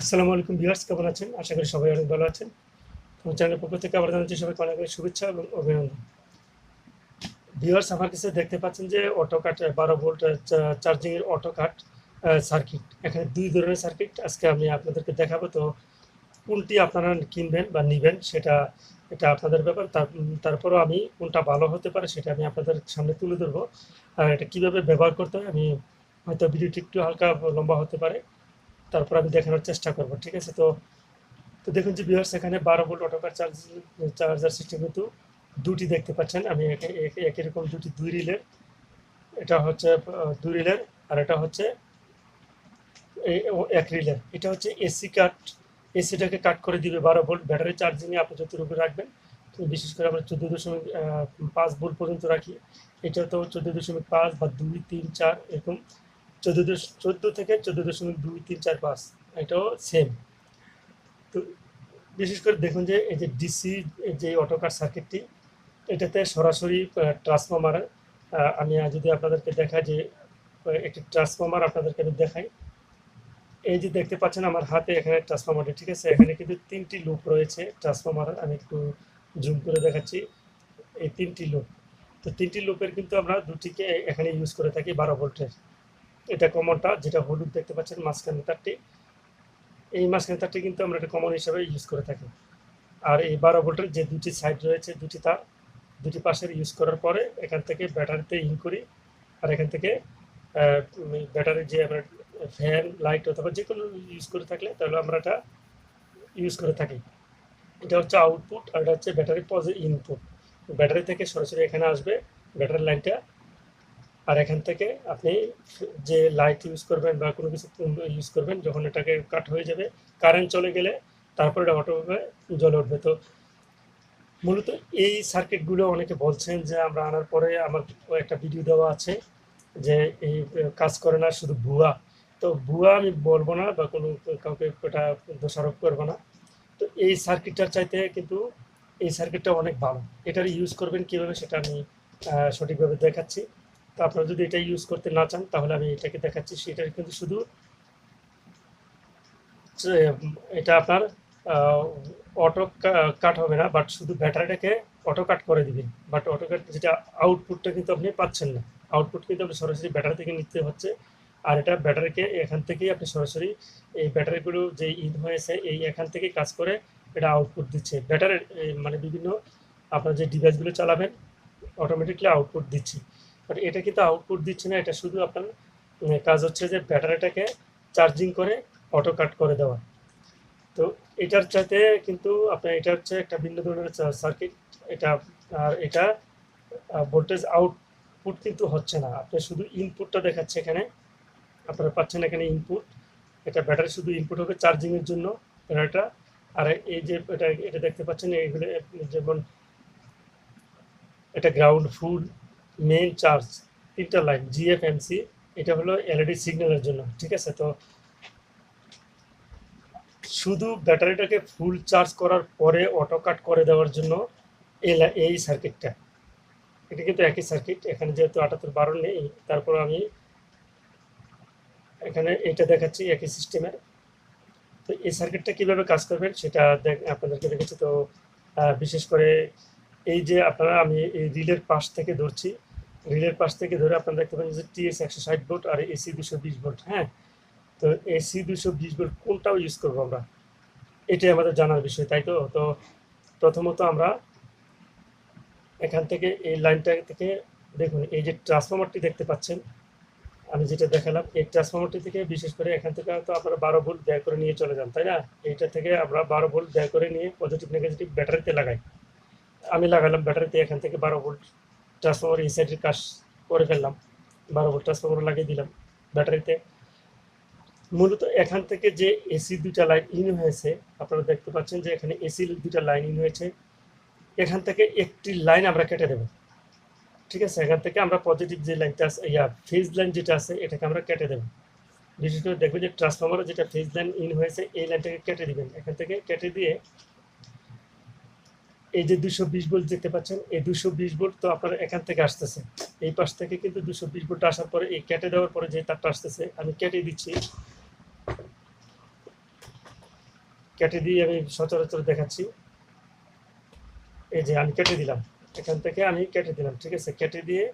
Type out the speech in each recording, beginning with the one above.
আসসালামু আলাইকুম ভিউয়ার্স, কেমন আছেন? আশা করি সবাই অনেক ভালো আছেন। তো চ্যানেলের পক্ষ থেকে আবার জানাচ্ছি সবাইকে অনেক অনেক শুভেচ্ছা এবং অভিনন্দন। ভিউয়ার্স, আমার কাছে দেখতে পাচ্ছেন যে অটো কাট বারো ভোল্ট চার্জিং এর অটো কাট সার্কিট। এখানে দুই ধরনের সার্কিট আজকে আমি আপনাদেরকে দেখাবো। তো কোনটি আপনারা কিনবেন বা নিবেন সেটা, এটা আপনাদের ব্যাপার। তার, তারপরেও আমি কোনটা ভালো হতে পারে সেটা আমি আপনাদের সামনে তুলে ধরবো। আর এটা কীভাবে ব্যবহার করতে হয় আমি হয়তো ভিডিওটি একটু হালকা লম্বা হতে পারে। তারপর আমি দেখানোর চেষ্টা করব, ঠিক আছে? তো তো দেখুন যে বিহার্স এখানে বারো ভোল্ট অটোকার চার্জ চার্জার সিস্টেম কিন্তু দুটি দেখতে পাচ্ছেন। আমি একে- একে- একই রকম দুটি দুই রিলের এটা হচ্ছে দুই রিলের আর এটা হচ্ছে এক রিলের। এটা হচ্ছে এসি কাট এসিটাকে কাট করে দিবে বারো ভোল্ট ব্যাটারি চার্জিংয়ে আপনি যতটুকু রাখবেন। বিশেষ করে আমরা চোদ্দ দশমিক পাঁচ ভোল্ট পর্যন্ত রাখি। এটা তো চোদ্দ দশমিক পাঁচ বা দুই, তিন, চার এরকম চোদ্দ চোদ্দ থেকে চোদ্দ দশমিক দুই তিন চার পাঁচ, এটাও সেম তো বিশেষ করে দেখুন যে এই যে ডিসি যে অটোকার সার্কিটটি এটাতে সরাসরি ট্রান্সফর্মার আমি যদি আপনাদেরকে দেখাই যে একটি ট্রান্সফর্মার আপনাদেরকে আমি দেখাই। এই যে দেখতে পাচ্ছেন আমার হাতে এখানে ট্রান্সফর্মারটি ঠিক আছে? এখানে কিন্তু তিনটি লুপ রয়েছে ট্রান্সফর্মার আমি একটু জুম করে দেখাচ্ছি। এই তিনটি লুপ তো তিনটি লুপের কিন্তু আমরা দুটিকে এখানে ইউজ করে থাকি বারো ভোল্টের এটা কমনটা, যেটা হলুদ দেখতে পাচ্ছেন, মাঝখানে তারটি। এই মাঝখানে তারটি কিন্তু আমরা এটা কমন হিসাবে ইউজ করে থাকি। আর এই বারো ভোল্টের যে দুটি সাইড রয়েছে, দুটি তার, দুটি পাশের ইউজ করার পরে এখান থেকে ব্যাটারিতে ইন করি। আর এখান থেকে ব্যাটারি যে আমরা ফ্যান লাইট অথবা যে কোনো ইউজ করে থাকলে, তাহলে আমরা এটা ইউজ করে থাকি। এটা হচ্ছে আউটপুট আর এটা হচ্ছে ব্যাটারি পজিটিভ ইনপুট ব্যাটারি থেকে সরাসরি এখানে আসবে ব্যাটারি লাইনটা আর এখান থেকে আপনি যে লাইট ইউজ করবেন বা কোনো কিছু ইউজ করবেন, যখন এটাকে কাট হয়ে যাবে কারেন্ট চলে গেলে তারপরে এটা অটোভাবে জ্বলে উঠবে। তো মূলত এই সার্কিটগুলো অনেকে বলছেন যে আমরা আনার পরে আমার একটা ভিডিও দেওয়া আছে যে এই কাজ করে না শুধু ভুয়া। তো ভুয়া আমি বলব না বা কোনো কাউকে এটা দোষারোপ করব না। তো এই সার্কিটটার চাইতে কিন্তু এই সার্কিটটা অনেক ভালো। এটার ইউজ করবেন কীভাবে সেটা আমি সঠিকভাবে দেখাচ্ছি। তো আপনারা যদি এটা ইউজ করতে না চান, তাহলে আমি এটাকে দেখাচ্ছি। সেটা কিন্তু শুধু এটা আপনার অটো কাট হবে না বাট শুধু ব্যাটারিটাকে অটো কাট করে দিবে। বাট অটো কাট যেটা আউটপুটটা কিন্তু আপনি পাচ্ছেন না। আউটপুট কিন্তু আপনি সরাসরি ব্যাটারি থেকে নিতে হচ্ছে। আর এটা ব্যাটারিকে এখান থেকেই আপনি সরাসরি এই ব্যাটারিগুলো যে ইন হয়েছে, এই এখান থেকেই কাজ করে এটা আউটপুট দিচ্ছে। ব্যাটারির মানে বিভিন্ন আপনার যে ডিভাইসগুলো চালাবেন অটোমেটিকলি আউটপুট দিচ্ছে। বাট এটা কিন্তু আউটপুট দিচ্ছে না, এটা শুধু আপনার কাজ হচ্ছে যে ব্যাটারিটাকে চার্জিং করে অটো কাট করে দেওয়া। তো এটার চাইতে কিন্তু আপনার, এটা হচ্ছে একটা ভিন্ন ধরনের সার্কিট এটা, আর এটা ভোল্টেজ আউটপুট কিন্তু হচ্ছে না। আপনি শুধু ইনপুটটা দেখাচ্ছে এখানে, আপনারা পাচ্ছেন এখানে ইনপুট এটা ব্যাটারি শুধু ইনপুট হবে চার্জিংয়ের জন্য ব্যাটারিটা আর এই যে এটা এটা দেখতে পাচ্ছেন এইগুলো যেমন, এটা গ্রাউন্ড ফুল মেইন চার্জ তিনটা লাইন জিএফএমসি এটা হলো এলইডি সিগন্যালের জন্য, ঠিক আছে? তো শুধু ব্যাটারিটাকে ফুল চার্জ করার পরে অটো কাট করে দেওয়ার জন্য এই সার্কিটটা এটা কিন্তু একই সার্কিট এখানে যেহেতু আটাত্তর বারো নেই, তারপর আমি এখানে এটা দেখাচ্ছি একই সিস্টেমের তো এই সার্কিটটা কীভাবে কাজ করবেন সেটা আপনাদেরকে দেখেছি, তো বিশেষ করে এই যে আপনারা, আমি এই রিলের পাশ থেকে ধরছি রিলের পাশ থেকে ধরে আপনারা দেখতে পাচ্ছেন যে টিএস একশো ষাট ভোল্ট আর এসি দুশো বিশ ভোল্ট হ্যাঁ? তো এসি দুশো বিশ ভোল্ট কোনটাও ইউজ করব আমরা? এটাই আমাদের জানার বিষয়, তাই তো? তো প্রথমত আমরা এখান থেকে এই লাইনটা থেকে দেখুন, এই যে ট্রান্সফর্মারটি দেখতে পাচ্ছেন, আমি যেটা দেখালাম, এই ট্রান্সফর্মারটি থেকে বিশেষ করে এখান থেকে তো আপনারা বারো ভোল্ট ব্যয় করে নিয়ে চলে যান, তাই না? এইটা থেকে আমরা বারো ভোল্ট ব্যয় করে নিয়ে পজিটিভ নেগেটিভ ব্যাটারিতে লাগাই। আমি লাগালাম ব্যাটারিতে এখান থেকে বারো ভোল্ট ট্রান্সফর্মার এই সাইডের কাজ করে ফেললাম। বারো ভোল্ট ট্রান্সফর্মার লাগিয়ে দিলাম ব্যাটারিতে। মূলত এখান থেকে যে এসি দুইটা লাইন ইন হয়েছে, আপনারা দেখতে পাচ্ছেন যে এখানে এসি দুটা লাইন ইন হয়েছে। এখান থেকে একটি লাইন আমরা কেটে দেব। ঠিক আছে? এখান থেকে আমরা পজিটিভ যে লাইনটা আছে, ইয়া ফেজ লাইন যেটা আছে, এটাকে আমরা কেটে দেব। বিশেষ করে দেখবেন যে ট্রান্সফর্মারে যেটা ফেজ লাইন ইন হয়েছে, এই লাইনটাকে কেটে দিবেন। এখান থেকে কেটে দিয়ে এই যে দুশো বিশ ভোল্ট দেখতে পাচ্ছেন, এই দুশো বিশ ভোল্ট তো আপনার এখান থেকে আসতেছে এই পাশ থেকে কিন্তু দুশো বিশ ভোল্ট আসার পরে এই কেটে দেওয়ার পরে যে তারটা আসতেছে, আমি কেটে দিচ্ছি। কেটে দিয়ে আমি সচরাচর দেখাচ্ছি। এই যে আমি কেটে দিলাম, এখান থেকে আমি কেটে দিলাম, ঠিক আছে? কেটে দিয়ে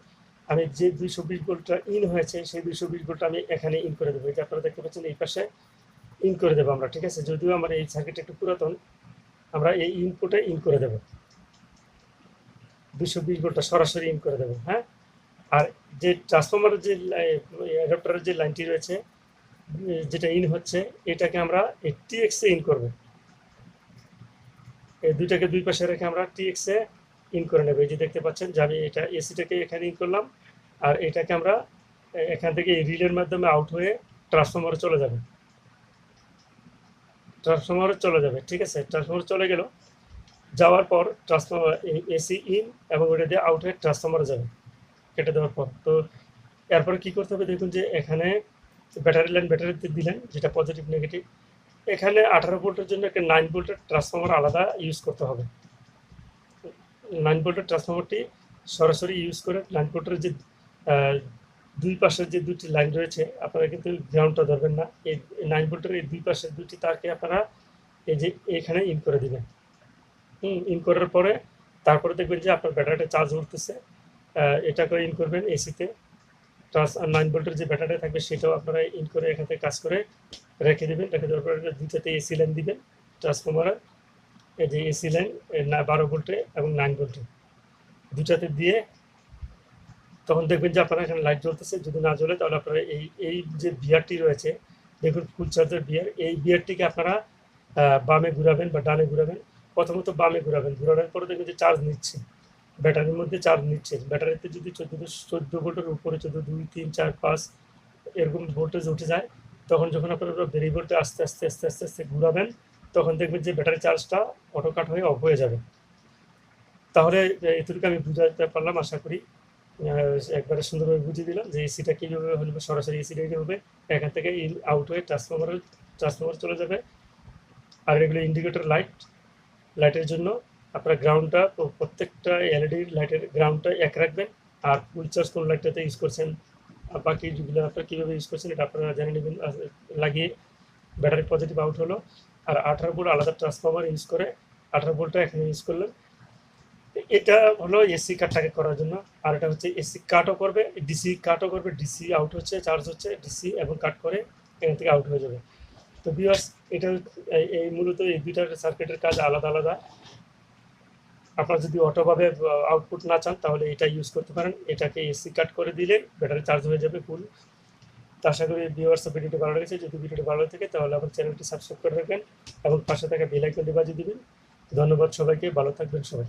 আমি যে দুইশো বিশ ভোল্টটা ইন হয়েছে, সেই দুইশো বিশ ভোল্টটা আমি এখানে ইন করে দেবো। এই যে আপনারা দেখতে পাচ্ছেন, এই পাশে ইন করে দেবো আমরা, ঠিক আছে? যদিও আমার এই সার্কিট একটু পুরাতন আমরা এই ইনপুটে ইন করে দেবো। দুশো বিশ ভোল্টটা সরাসরি ইন করে দেবো হ্যাঁ? আর যে ট্রান্সফরমারের যে অ্যাডাপ্টারের যে লাইনটি রয়েছে, যেটা ইন হচ্ছে, এটাকে আমরা এই টিএক্সে ইন করব। এই দুইটাকে দুই পাশে রেখে আমরা টিএক্সে ইন করে নেব। এই যে দেখতে পাচ্ছেন যে আমি এটা এসিটাকে এখানে ইন করলাম, আর এটাকে আমরা এখান থেকে রিলের মাধ্যমে আউট হয়ে ট্রান্সফর্মারে চলে যাবে। ট্রান্সফরমারে চলে যাবে, ঠিক আছে? ট্রান্সফরমার চলে গেল, যাওয়ার পর ট্রান্সফরমার এসি ইন এবং ওটা দিয়ে আউট হয়ে ট্রান্সফরমারে যাবে, কেটে দেওয়ার পর। তো এরপরে কী করতে হবে? দেখুন যে এখানে ব্যাটারি লাইন ব্যাটারি দিলেন, যেটা পজিটিভ নেগেটিভ এখানে আঠারো ভোল্টের জন্য একটা নাইন ভোল্টের ট্রান্সফরমার আলাদা ইউজ করতে হবে। নাইন ভোল্টের ট্রান্সফরমারটি সরাসরি ইউজ করে নাইন ভোল্টের যে দুই পাশের যে দুটি লাইন রয়েছে আপনারা কিন্তু গ্রাউন্ডটা ধরবেন না। এই নাইন ভোল্টের এই দুই পাশের দুটি তারকে আপনারা এই যে এখানে ইন করে দিবেন। হুম ইন করার পরে তারপরে দেখবেন যে আপনার ব্যাটারিটা চার্জ উঠতেছে। আহ, এটাকে ইন করবেন এসিতে ট্রান্স নাইন ভোল্টের যে ব্যাটারি থাকবে সেটাও আপনারা ইন করে এখান কাজ করে রেখে দেবেন। রেখে দেওয়ার পরে দুইটাতে এসি লাইন দিবেন। ট্রান্সফরমারের এই যে এসি লাইন বারো ভোল্টে এবং নাইন ভোল্টে দুটাতে দিয়ে তখন দেখবেন যে আপনারা এখানে লাইট জ্বলতেছে। যদি না জ্বলে তাহলে আপনারা এই এই যে বিয়ারটি রয়েছে, দেখুন ফুল চার্জার বিয়ার এই বিয়ারটিকে আপনারা বামে ঘুরাবেন বা ডানে ঘুরাবেন। প্রথমত বামে ঘুরাবেন। ঘুরানোর পরে দেখবেন যে চার্জ নিচ্ছে। ব্যাটারির মধ্যে চার্জ নিচ্ছে। ব্যাটারিতে যদি চোদ্দ চোদ্দ ভোল্টের উপরে চোদ্দ দুই, তিন, চার, পাঁচ এরকম ভোল্টেজ উঠে যায়, তখন যখন আপনারা ভেরিয়েবলটা আস্তে আস্তে আস্তে আস্তে আস্তে ঘুরাবেন, তখন দেখবেন যে ব্যাটারি চার্জটা অটোকাট হয়ে অফ হয়ে যাবে। তাহলে এটুকু আমি বুঝাতে পারলাম, আশা করি। একবারে সুন্দরভাবে বুঝিয়ে দিলাম যে এসিটা কীভাবে হলে সরাসরি এসিটা হবে। এখান থেকে আউট হয়ে ট্রান্সফরমারের ট্রান্সফর্মার চলে যাবে। আর এগুলো ইন্ডিকেটর লাইট লাইটের জন্য আপনার গ্রাউন্ডটা প্রত্যেকটা এলইডি লাইটের গ্রাউন্ডটা এক রাখবেন। আর ফুল চার্জ কোন লাইটটাতে ইউজ করছেন বাকি যেগুলো আপনারা কীভাবে ইউজ করছেন এটা আপনারা জেনে নেবেন লাগিয়ে ব্যাটারি পজিটিভ আউট হলো। আর আঠারো ভোল্ট আলাদা ট্রান্সফর্মার ইউজ করে আঠারো ভোল্টটা এখানে ইউজ করলেন। এটা হলো এসি কাটটাকে করার জন্য। আর এটা হচ্ছে এসি কাটও করবে ডিসি কাটও করবে ডিসি আউট হচ্ছে চার্জ হচ্ছে ডিসি এবং কাট করে এখান থেকে আউট হয়ে যাবে। তো বিয়ার্স এটা এই- মূলত এই দুইটার সার্কিটের কাজ আলাদা আলাদা। আপনারা যদি অটোভাবে আউটপুট না চান, তাহলে এটা ইউজ করতে পারেন। এটাকে এসি কাট করে দিলে ব্যাটারি চার্জ হয়ে যাবে ফুল তো আশা করি ভিউয়ার্স ভিডিওটি ভালো লেগেছে। যদি ভিডিওটি ভালো থাকে তাহলে আমার চ্যানেলটি সাবস্ক্রাইব করে রাখবেন এবং পাশে থাকা বেল আইকনটি বাজিয়ে দিবেন। ধন্যবাদ সবাইকে, ভালো থাকবেন সবাই।